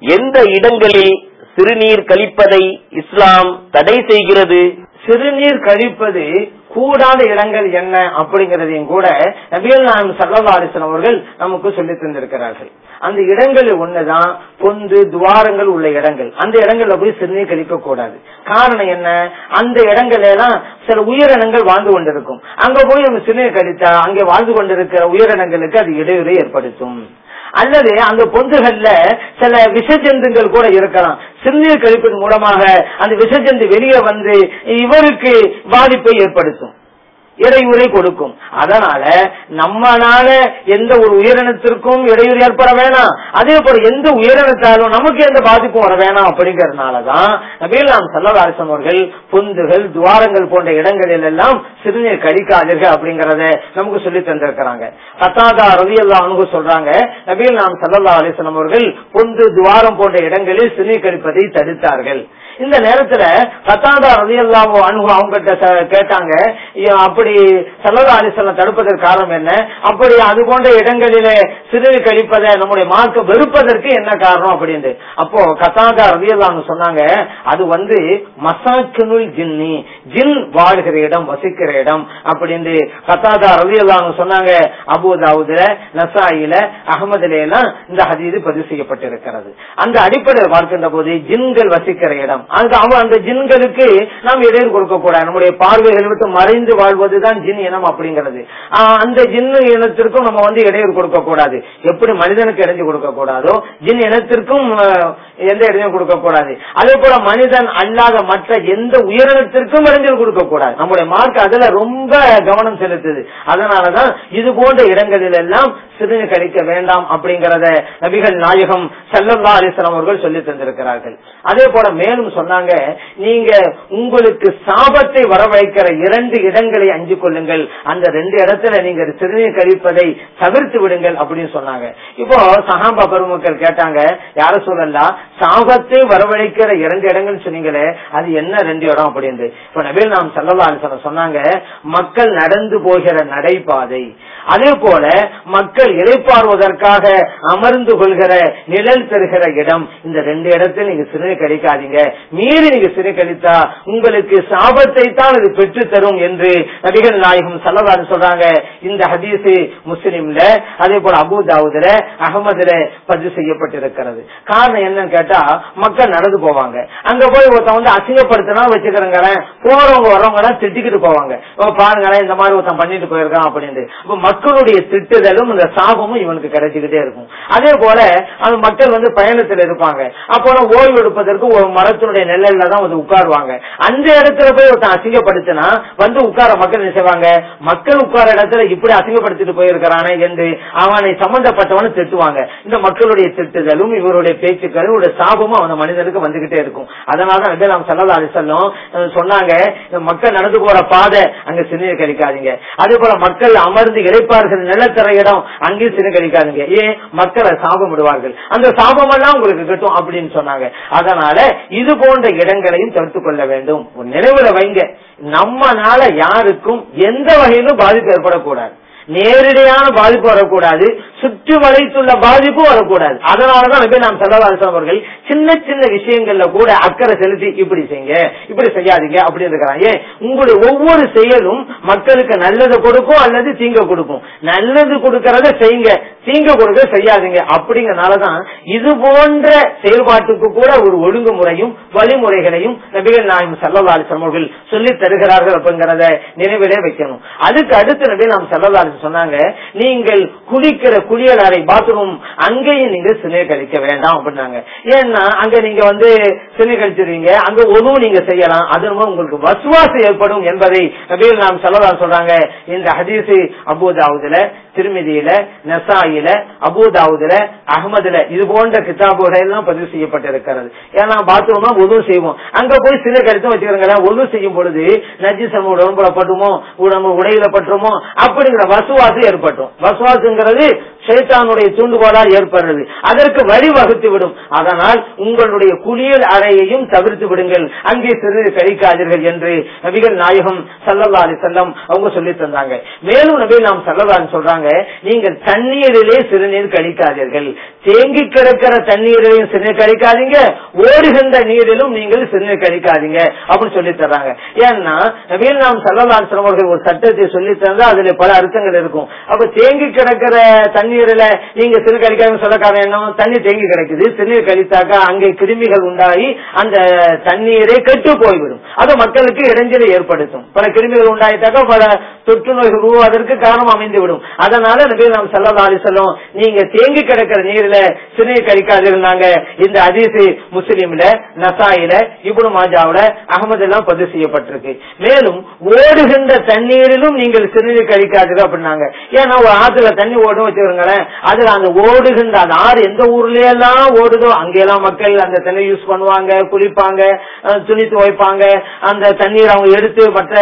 எந்த இடங்களில் சிறுநீர் கழிப்பதை இஸ்லாம் தடை செய்கிறது? சிறுநீர் கழிப்பது கூடாத இடங்கள் என்ன அப்படிங்கறதையும் கூட நபியல் நாயம் சல்லவாரிசன் அவர்கள் நமக்கு சொல்லி தந்திருக்கிறார்கள். அந்த இடங்களில் ஒண்ணுதான் பொந்து துவாரங்கள் உள்ள இடங்கள். அந்த இடங்கள்ல போய் சிறுநீர் கழிக்க கூடாது. காரணம் என்ன? அந்த இடங்கள் எல்லாம் சில உயிரினங்கள் வாழ்ந்து கொண்டிருக்கும். அங்க போய் நம்ம சிறுநீர் கழித்தா அங்கே வாழ்ந்து கொண்டிருக்கிற உயிரினங்களுக்கு அது இடையூறு ஏற்படுத்தும். அல்லது அந்த பொந்துகள்ல சில விஷஜந்துகள் கூட இருக்கலாம். சிறுநீர் கழிப்பின் மூலமாக அந்த விஷஜந்து வெளியே வந்து இவருக்கு பாதிப்பை ஏற்படுத்தும். இடையூறை கொடுக்கும். அதனால நம்மனால எந்த ஒரு உயிரினத்திற்கும் இடையூறு ஏற்பட வேணாம். அதே போல எந்த உயிரினத்தாலும் நமக்கு எந்த பாதிப்பும் வர வேணாம் அப்படிங்கறதுனாலதான் நபீல் நாம் சல்லவாரிசம் அவர்கள் பொந்துகள் துவாரங்கள் போன்ற இடங்களில் எல்லாம் சிறுநீர் கழிக்காதீர்கள் அப்படிங்கறத நமக்கு சொல்லி தந்திருக்கிறாங்க. பத்தாதா ரவி எல்லாம் அணுகு சொல்றாங்க நபீல் நாம் சல்லல்லா அலிசன் அவர்கள் பொந்து துவாரம் போன்ற இடங்களில் சிறுநீர் கழிப்பதை தடுத்தார்கள். இந்த நேரத்துல கத்தாதா ரவி அல்லாமோ அனுகு அவங்க கேட்டாங்க அப்படி சல்லதா அலிசல்ல தடுப்பதற்கு காரணம் என்ன? அப்படி அது போன்ற இடங்களிலே சிறு கழிப்பதை நம்முடைய மார்க்க வெறுப்பதற்கு என்ன காரணம்? அப்படின்னு அப்போ கத்தாதா ரவியல்லான்னு சொன்னாங்க அது வந்து மசாக்கினுள் ஜின்னி ஜின் வாழ்கிற இடம் வசிக்கிற இடம். அப்படின்னு கத்தாதா ரவியல்லான்னு சொன்னாங்க அபுதாவுதுல நசாயில அகமதுல எல்லாம் இந்த ஹதீது பதிவு செய்யப்பட்டிருக்கிறது. அந்த அடிப்படையில் பார்க்கின்ற போது ஜின்கள் வசிக்கிற இடம் அந்த அவன் அந்த ஜின்களுக்கு நாம் இடையூறு கொடுக்க கூடாது. நம்முடைய பார்வைகள் விட்டு மறைந்து வாழ்வதுதான் ஜின் இனம் அப்படிங்கிறது. அந்த ஜின்னு இனத்திற்கும் நம்ம வந்து இடையூறு கொடுக்க கூடாது. எப்படி மனிதனுக்கு இடைஞ்சு கொடுக்க கூடாதோ ஜின் இனத்திற்கும் எந்த இடையும் கொடுக்க கூடாது. அதே போல மனிதன் அல்லாத மற்ற எந்த உயிரினத்திற்கும் இடைஞ்சல் கொடுக்க கூடாது. நம்முடைய மார்க் அதுல ரொம்ப கவனம் செலுத்துது. அதனாலதான் இது போன்ற இடங்களில் எல்லாம் சிறுநீர் கழிக்க வேண்டாம் அப்படிங்கறத நபிகள் நாயகம் செல்லல்லா அலிஸ்லாம் அவர்கள் சொல்லி தந்திருக்கிறார்கள். அதே போல மேலும் சொன்னாங்க. நீங்க உங்களுக்கு சாபத்தை வரவழைக்கிற இரண்டு இடங்களை அஞ்சு கொள்ளுங்கள். அந்த ரெண்டு இடத்துல நீங்க சிறுநீர் கழிப்பதை தவிர்த்து விடுங்கள் அப்படின்னு சொன்னாங்க. இப்போ சகாம்பா பெருமக்கள் கேட்டாங்க யார சொல்லலாம் சாபத்தை வரவழைக்கிற இரண்டு இடங்கள் சொன்னீங்களே அது என்ன ரெண்டு இடம்? அப்படின்னு இப்ப நபில் நாம் செல்லலாம் சொன்னாங்க மக்கள் நடந்து போகிற நடைபாதை. அதே போல மக்கள் இலைப்பாறுவதற்காக அமர்ந்து கொள்கிற நிழல் பெறுகிற இடம். இந்த ரெண்டு இடத்தில் நீங்க சிறுநீர் கழிக்காதீங்க. மீறி நீங்க சிறைக்கழித்தா கழித்தா உங்களுக்கு சாபத்தை தான் இது பெற்று தரும் என்று நபிகள் நாயகம் சல்லவாறு சொல்றாங்க. இந்த ஹதீஸ் முஸ்லிம்ல அதே போல அபுதாவுதுல அகமதுல பதிவு செய்யப்பட்டிருக்கிறது. காரணம் என்னன்னு கேட்டா மக்கள் நடந்து போவாங்க. அங்க போய் ஒருத்தன் வந்து அசிங்கப்படுத்தினா வச்சுக்கிறேங்களேன் போறவங்க வரவங்க எல்லாம் திட்டிக்கிட்டு போவாங்க. பாருங்களேன் இந்த மாதிரி ஒருத்தன் பண்ணிட்டு போயிருக்கான் அப்படின்னு மக்களுடைய திட்டுதலும் இந்த சாபமும் இவனுக்கு கிடைச்சிக்கிட்டே இருக்கும். அதே போல அந்த மக்கள் வந்து பயணத்தில் இருப்பாங்க. அப்போ ஓய்வு எடுப்பதற்கு ஒரு மரத்தினுடைய நெல்லில் தான் வந்து உட்காருவாங்க. அந்த இடத்துல போய் ஒருத்தன் அசிங்கப்படுத்தினா வந்து உட்கார மக்கள் என்ன செய்வாங்க? மக்கள் உட்கார இடத்துல இப்படி அசிங்கப்படுத்திட்டு போயிருக்கிறானே என்று அவனை சம்பந்தப்பட்டவனு திட்டுவாங்க. இந்த மக்களுடைய திட்டுதலும் இவருடைய பேச்சுக்களும் இவருடைய சாபமும் அந்த மனிதனுக்கு வந்துகிட்டே இருக்கும். அதனாலதான் வந்து நாம் சல்லா அலிசல்லம் சொன்னாங்க மக்கள் நடந்து போற பாதை அங்க சிறுநீர் கழிக்காதீங்க அதே போல மக்கள் அமர்ந்து இழைப்பார்கள் நிலத்தர இடம் அங்கேயும் சிறு கழிக்காதீங்க ஏன்? மக்களை சாபம் விடுவார்கள் அந்த சாபம் எல்லாம் உங்களுக்கு கிட்டும் அப்படின்னு சொன்னாங்க. அதனால இது போன்ற இடங்களையும் தடுத்துக் கொள்ள வேண்டும். நினைவுல வைங்க. நம்மனால யாருக்கும் எந்த வகையிலும் பாதிப்பு ஏற்படக்கூடாது. நேரடியான பாதிப்பு வரக்கூடாது சுற்றி வளைத்துள்ள பாதிப்பும் வரக்கூடாது. அதனாலதான் நபி நாம் செல்லவாசம் அவர்கள் சின்ன சின்ன விஷயங்கள்ல கூட அக்கறை செலுத்தி இப்படி செய்யுங்க இப்படி செய்யாதீங்க அப்படின்னு இருக்கிறாங்க. உங்களுடைய ஒவ்வொரு செயலும் மக்களுக்கு நல்லது கொடுக்கும் அல்லது தீங்க கொடுக்கும். நல்லது கொடுக்கறத செய்யுங்க தீங்க கொடுக்க செய்யாதீங்க. அப்படிங்கறனாலதான் இது போன்ற செயல்பாட்டுக்கு கூட ஒரு ஒழுங்குமுறையும் வழிமுறைகளையும் நபிகள் நாயம் செல்லவாலிசம் அவர்கள் சொல்லி தருகிறார்கள் அப்படிங்கறத நினைவிலே வைக்கணும். அதுக்கு அடுத்து நபி நாம் செல்லவாலிசம் சொன்னாங்க நீங்கள் குளிக்கிற குளியல் அறை பாத்ரூம் அங்கேயும் நீங்க சிலை கழிக்க வேண்டாம் அப்படின்னாங்க. ஏன்னா அங்க நீங்க வந்து சிலை கழிச்சிருவீங்க அங்க உணவு நீங்க செய்யலாம் அது உங்களுக்கு வசுவாசம் ஏற்படும் என்பதை நபிகள் நாம் சொல்லலாம் சொல்றாங்க இந்த ஹதீசு அபுதாவுதுல திருமதியில நெசாயில அபுதாவுதுல அகமதுல இது போன்ற கிதாபுகள் எல்லாம் பதிவு செய்யப்பட்டிருக்கிறது. ஏன்னா பாத்ரூம்னா ஒதுவும் செய்வோம். அங்க போய் சிலை கழித்து வச்சுக்கிறோங்களேன் ஒதுவும் செய்யும் பொழுது நஜிசம் உடம்புல பட்டுமோ உடம்பு உடையில பட்டுமோ அப்படிங்கிற வசுவாசம் ஏற்பட்டும். வசுவாசுங்கிறது சைத்தானுடைய தூண்டுகோலால் ஏற்படுறது. அதற்கு வழிவகுத்து விடும் அதனால் உங்களுடைய குளியல் அறையையும் தவிர்த்து விடுங்கள். அங்கே சிறிது கழிக்காதீர்கள் என்று நபிகள் நாயகம் சல்லல்லா அலி செல்லம் அவங்க சொல்லி தந்தாங்க. மேலும் நபி நாம் சல்லல்லான்னு சொல்றாங்க நீங்கள் தண்ணீரிலே சிறுநீர் கழிக்காதீர்கள். தேங்கி கிடக்கிற தண்ணீரிலையும் சிறுநீர் கழிக்காதீங்க. ஓடுகின்ற நீரிலும் நீங்கள் சிறுநீர் கழிக்காதீங்க. அப்படின்னு சொல்லி தர்றாங்க. ஏன்னா நபிகள் நாம் சல்லல்லா அலி அவர்கள் ஒரு சட்டத்தை சொல்லி தந்தா அதுல பல அர்த்தங்கள் இருக்கும். அப்ப தேங்கி கிடக்கிற தண்ணீர் தண்ணீர்ல நீங்க சிறு கழிக்காதுன்னு சொல்ல காரணம் என்ன தண்ணி தேங்கி கிடக்குது சிறுநீர் கழித்தாக்கா அங்கே கிருமிகள் உண்டாகி அந்த தண்ணீரை கெட்டு போய்விடும். அது மக்களுக்கு இடைஞ்சலை ஏற்படுத்தும். பல கிருமிகள் உண்டாயிட்டாக்கா பல தொற்று நோய்கள் உருவாவதற்கு காரணம் அமைந்துவிடும். அதனால நபி நாம் சல்லா சொல்லும் நீங்க தேங்கி கிடக்கிற நீர்ல சிறுநீர் கழிக்காதிருந்தாங்க இந்த அதிசு முஸ்லீம்ல நசாயில இபுனு மாஜாவுல அகமது எல்லாம் பதிவு செய்யப்பட்டிருக்கு. மேலும் ஓடுகின்ற தண்ணீரிலும் நீங்கள் சிறுநீர் கழிக்காதீர்கள் அப்படின்னாங்க. ஏன்னா ஒரு ஆத்துல தண்ணி ஓடும் பாருங்களேன் அதுல அந்த ஓடுகின்ற அந்த ஆறு எந்த ஊர்ல எல்லாம் ஓடுதோ அங்கெல்லாம் மக்கள் அந்த தண்ணி யூஸ் பண்ணுவாங்க குளிப்பாங்க துணி துவைப்பாங்க அந்த தண்ணீர் அவங்க எடுத்து மற்ற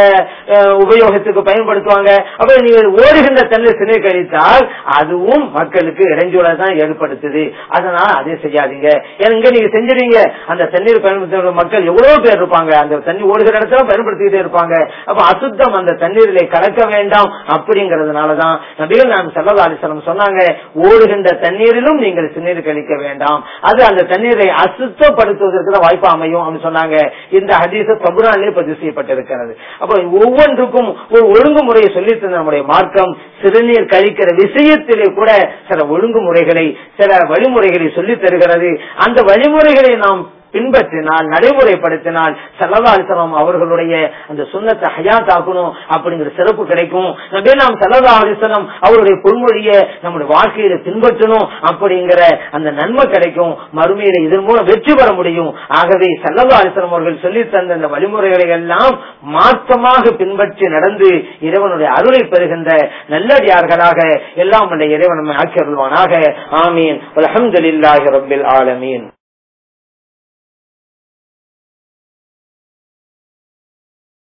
உபயோகத்துக்கு பயன்படுத்துவாங்க. அப்ப நீங்கள் ஓடுகின்ற தண்ணீர் சினை கழித்தால் அதுவும் மக்களுக்கு இடைஞ்சூழலை தான் ஏற்படுத்துது. அதனால அதே செய்யாதீங்க. ஏன்னா இங்க நீங்க செஞ்சிருவீங்க அந்த தண்ணீர் பயன்படுத்த மக்கள் எவ்வளவு பேர் இருப்பாங்க. அந்த தண்ணி ஓடுகிற இடத்துல பயன்படுத்திக்கிட்டே இருப்பாங்க. அப்ப அசுத்தம் அந்த தண்ணீரிலே கலக்க வேண்டாம் அப்படிங்கறதுனாலதான் நபிகள் நான் சல்லா அலிசலம் சொல்றாங்க ஓடுகின்ற தண்ணீரிலும் நீங்கள் சிறுநீர் கழிக்க வேண்டாம். அது அந்த தண்ணீரை அசுத்தப்படுத்துவதற்கு தான் வாய்ப்பு அமையும் அப்படின்னு சொன்னாங்க. இந்த ஹதீச தபுரானிலே பதிவு செய்யப்பட்டிருக்கிறது. அப்ப ஒவ்வொன்றுக்கும் ஒரு ஒழுங்குமுறையை சொல்லி நம்முடைய மார்க்கம் சிறுநீர் கழிக்கிற விஷயத்திலே கூட சில ஒழுங்குமுறைகளை சில வழிமுறைகளை சொல்லித் தருகிறது. அந்த வழிமுறைகளை நாம் பின்பற்றினால் நடைமுறைப்படுத்தினால் சல்லதாலிசனம் அவர்களுடைய அந்த சுண்ணத்தை ஹயாத் ஆக்கணும் அப்படிங்கிற சிறப்பு கிடைக்கும். நபே நாம் சல்லதா அவருடைய பொன்மொழிய நம்முடைய வாழ்க்கையில பின்பற்றணும் அப்படிங்கிற அந்த நன்மை கிடைக்கும். மறுமையில இதன் மூலம் வெற்றி பெற முடியும். ஆகவே சல்லதா அவர்கள் சொல்லி தந்த அந்த வழிமுறைகளை எல்லாம் மாற்றமாக பின்பற்றி நடந்து இறைவனுடைய அருளை பெறுகின்ற நல்லடியார்களாக எல்லாம் அந்த இறைவன் நம்மை ஆக்கி அருள்வானாக. ஆமீன். அலமதுல்லாஹி ரபில் ஆலமீன்.